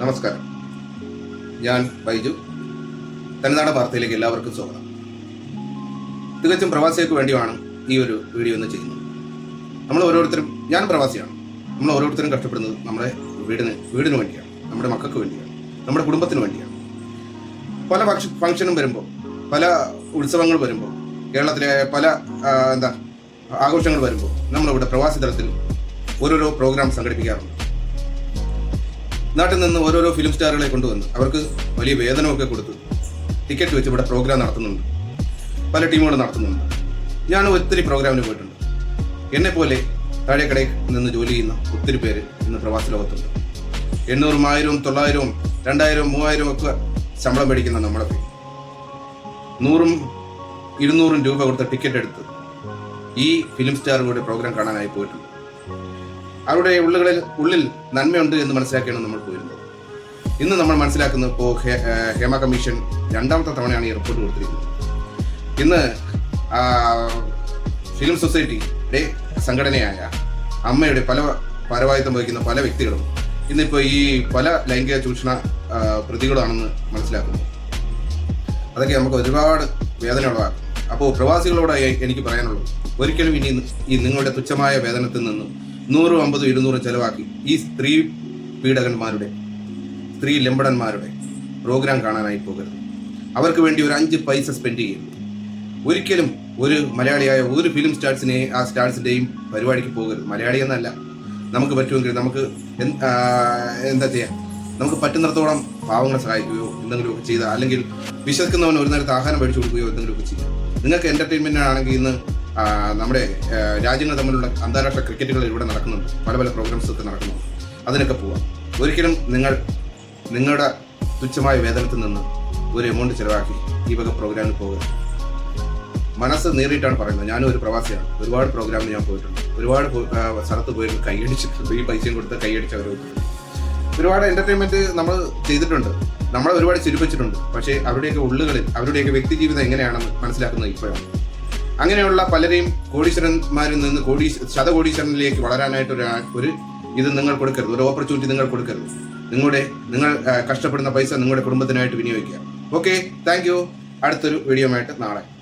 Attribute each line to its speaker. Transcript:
Speaker 1: നമസ്കാരം. ഞാൻ ബൈജു. തമിഴ്നാട് വാർത്തയിലേക്ക് എല്ലാവർക്കും സ്വാഗതം. തികച്ചും പ്രവാസികൾക്ക് വേണ്ടിയാണ് ഈ ഒരു വീഡിയോ ഒന്ന് ചെയ്യുന്നത്. നമ്മൾ ഓരോരുത്തരും ഞാൻ പ്രവാസിയാണ്. നമ്മൾ ഓരോരുത്തരും കഷ്ടപ്പെടുന്നത് നമ്മുടെ വീടിന് വീടിന് വേണ്ടിയാണ് നമ്മുടെ മക്കൾക്ക് വേണ്ടിയാണ് നമ്മുടെ കുടുംബത്തിന് വേണ്ടിയാണ്. പല ഫംഗ്ഷൻ ഫംഗ്ഷനും വരുമ്പോൾ പല ഉത്സവങ്ങൾ വരുമ്പോൾ കേരളത്തിലെ പല എന്താ ആഘോഷങ്ങൾ വരുമ്പോൾ നമ്മളിവിടെ പ്രവാസി തലത്തിൽ ഓരോരോ പ്രോഗ്രാം സംഘടിപ്പിക്കാറുണ്ട്. നാട്ടിൽ നിന്ന് ഓരോരോ ഫിലിം സ്റ്റാറുകളെ കൊണ്ടുവന്നു. അവർക്ക് വലിയ വേതനമൊക്കെ കൊടുത്തു. ടിക്കറ്റ് വെച്ച് ഇവിടെ പ്രോഗ്രാം നടത്തുന്നുണ്ട്. പല ടീമുകൾ നടത്തുന്നുണ്ട്. ഞാൻ ഒത്തിരി പ്രോഗ്രാമിന് പോയിട്ടുണ്ട്. എന്നെ പോലെ താഴേക്കടയിൽ നിന്ന് ജോലി ചെയ്യുന്ന ഒത്തിരി പേര് ഇന്ന് പ്രവാസി ലോകത്തുണ്ട്. എണ്ണൂറും ആയിരവും തൊള്ളായിരവും രണ്ടായിരവും മൂവായിരവും ഒക്കെ ശമ്പളം മേടിക്കുന്ന നമ്മളൊക്കെ നൂറും ഇരുന്നൂറും രൂപ കൊടുത്ത ടിക്കറ്റ് എടുത്ത് ഈ ഫിലിം സ്റ്റാറുകളുടെ പ്രോഗ്രാം കാണാനായി പോയിട്ടുണ്ട്. അവരുടെ ഉള്ളുകളിൽ ഉള്ളിൽ നന്മയുണ്ട് എന്ന് മനസ്സിലാക്കിയാണ് നമ്മൾ പോയിരുന്നത്. ഇന്ന് നമ്മൾ മനസ്സിലാക്കുന്ന ഇപ്പോൾ ഹേമ കമ്മീഷൻ രണ്ടാമത്തെ തവണയാണ് ഈ റിപ്പോർട്ട് കൊടുത്തിരിക്കുന്നത്. ഇന്ന് ഫിലിം സൊസൈറ്റിയുടെ സംഘടനയായ അമ്മയുടെ പല ഭാരവാഹിത്വം വഹിക്കുന്ന പല വ്യക്തികളും ഇന്നിപ്പോൾ ഈ പല ലൈംഗിക ചൂഷണ പ്രതികളാണെന്ന് മനസ്സിലാക്കുന്നു. അതൊക്കെ നമുക്ക് ഒരുപാട് വേദന ഉളവാക്കും അപ്പോൾ പ്രവാസികളോട് എനിക്ക് പറയാനുള്ളത് ഒരിക്കലും ഇനി ഈ നിങ്ങളുടെ തുച്ഛമായ വേതനത്തിൽ നിന്നും നൂറും അമ്പതും ഇരുന്നൂറും ചെലവാക്കി ഈ സ്ത്രീ പീഡകന്മാരുടെ സ്ത്രീ ലംബടന്മാരുടെ പ്രോഗ്രാം കാണാനായി പോകരുത്. അവർക്ക് വേണ്ടി ഒരു അഞ്ച് പൈസ സ്പെൻഡ് ചെയ്യരുത്. ഒരിക്കലും ഒരു മലയാളിയായ ഒരു ഫിലിം സ്റ്റാർസിനെ ആ സ്റ്റാർസിന്റെയും പരിപാടിക്ക് പോകരുത്. മലയാളി എന്നല്ല. നമുക്ക് പറ്റുമെങ്കിൽ നമുക്ക് എന്ത്- ചെയ്യാം? നമുക്ക് പറ്റുന്നിടത്തോളം പാവങ്ങളെ സഹായിക്കുകയോ എന്തെങ്കിലുമൊക്കെ ചെയ്താൽ അല്ലെങ്കിൽ വിശക്കുന്നവൻ ഒരു നേരത്തെ ആഹാരം മേടിച്ചു കൊടുക്കുകയോ എന്തെങ്കിലുമൊക്കെ ചെയ്യാം. നിങ്ങൾക്ക് എന്റർടൈൻമെന്റ് ആണെങ്കിൽ ഇന്ന് നമ്മുടെ രാജ്യങ്ങൾ തമ്മിലുള്ള അന്താരാഷ്ട്ര ക്രിക്കറ്റുകൾ ഇവിടെ നടക്കുന്നുണ്ട്. പല പല പ്രോഗ്രാംസ് ഒക്കെ നടക്കുന്നുണ്ട്. അതിനൊക്കെ പോവാം. ഒരിക്കലും നിങ്ങൾ നിങ്ങളുടെ തുച്ഛമായ വേതനത്തിൽ നിന്ന് ഒരു എമൗണ്ട് ചിലവാക്കി ഈ വക പ്രോഗ്രാമിൽ പോകുക മനസ്സ് നേറിയിട്ടാണ് പറയുന്നത്. ഞാനും ഒരു പ്രവാസിയാണ്. ഒരുപാട് പ്രോഗ്രാമിൽ ഞാൻ പോയിട്ടുണ്ട്. ഒരുപാട് സ്ഥലത്ത് പോയിട്ട് കൈയടിച്ചിട്ടുണ്ട്. ഈ പൈസയും കൊടുത്ത് കൈയടിച്ചവരുണ്ട് ഒരുപാട് എന്റർടൈൻമെന്റ് നമ്മൾ ചെയ്തിട്ടുണ്ട്. നമ്മളെ ഒരുപാട് ചിരിപ്പിച്ചിട്ടുണ്ട്. പക്ഷേ അവരുടെയൊക്കെ ഉള്ളുകളിൽ അവരുടെയൊക്കെ വ്യക്തി ജീവിതം എങ്ങനെയാണെന്ന് മനസ്സിലാക്കുന്നത് ഇപ്പോഴാണ്. അങ്ങനെയുള്ള പലരെയും കോടീശ്വരന്മാരിൽ നിന്ന് കോടീ ശതകോടീശ്വരനിലേക്ക് വളരാനായിട്ട് ഒരു ഒരു ഇത് നിങ്ങൾ കൊടുക്കരുത്. ഒരു ഓപ്പർച്യൂണിറ്റി നിങ്ങൾ കൊടുക്കരുത്. നിങ്ങളുടെ നിങ്ങൾ കഷ്ടപ്പെടുന്ന പൈസ നിങ്ങളുടെ കുടുംബത്തിനായിട്ട് വിനിയോഗിക്കുക. ഓക്കെ താങ്ക് യു അടുത്തൊരു വീഡിയോ ആയിട്ട് നാളെ.